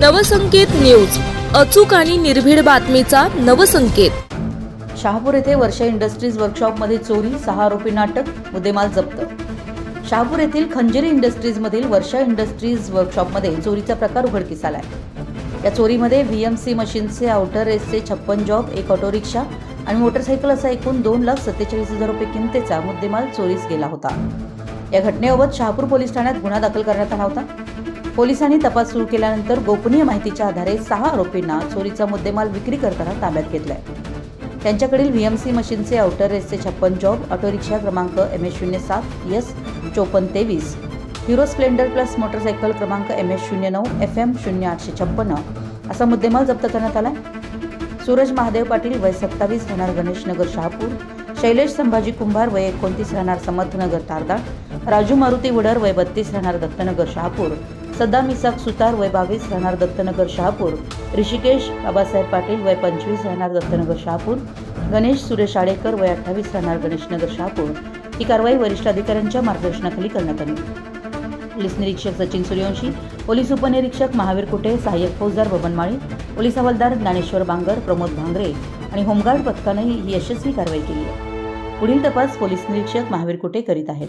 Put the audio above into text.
Navsanket news. अचूक आणि निर्भीड बातमीचा नवसंकेत. शहापूर येथे वर्षा इंडस्ट्रीज वर्कशॉपमध्ये चोरी सहा आरोपी नाटक मुद्देमाल जप्त. शहापूर येथील खंजेरी इंडस्ट्रीजमधील वर्षा इंडस्ट्रीज वर्कशॉपमध्ये चोरीचा प्रकार उघडकीस आलाय. या चोरीमध्ये व्ही एम सी मशीनचे आउटर रेसचे छप्पन जॉब एक ऑटो रिक्षा आणि मोटरसायकल असा एकूण दोन लाख सत्तेचाळीस हजार रुपये किमतीचा मुद्देमाल चोरीस गेला होता. या घटनेबाबत शहापूर पोलीस ठाण्यात गुन्हा दाखल करण्यात आला होता. पोलिसांनी तपास सुरू केल्यानंतर गोपनीय माहितीच्या आधारे सहा आरोपींना चोरीचा मुद्देमाल विक्री करताना ताब्यात घेतलाय. त्यांच्याकडील व्हीएमसी मशीनचे आउटर रेसचे छप्पन जॉब ऑटोरिक्षा क्रमांक एम एस शून्य सात एस चोपन्न तेवीस हिरो स्प्लेंडर प्लस मोटरसायकल क्रमांक एम एस शून्य नऊ एफ एम शून्य आठशे छप्पन्न असा मुद्देमाल जप्त करण्यात आला सूरज महादेव पाटील वय सत्तावीस राहणार गणेशनगर शहापूर शैलेश संभाजी कुंभार वय एकोणतीस राहणार समर्थनगर तारदाळ राजू मारुती वडर वय बत्तीस राहणार दत्तनगर शहापूर सद्दाम इसाक सुतार वय बावीस राहणार दत्तनगर शहापूर. ऋषिकेश बाबासाहेब पाटील वय पंचवीस राहणार दत्तनगर शहापूर. गणेश सुरेश आडेकर वय अठ्ठावीस राहणार गणेशनगर शहापूर. ही कारवाई वरिष्ठ अधिकाऱ्यांच्या मार्गदर्शनाखाली करण्यात आली. पोलीस निरीक्षक सचिन सूर्यवंशी पोलीस उपनिरीक्षक महावीर कुटे सहाय्यक फौजदार बबन माळी पोलीस हवालदार ज्ञानेश्वर बांगर प्रमोद भांगरे आणि होमगार्ड पथकानंही ही यशस्वी कारवाई केली. आहे पुढील तपास पोलीस निरीक्षक महावीर कुटे करीत आहेत.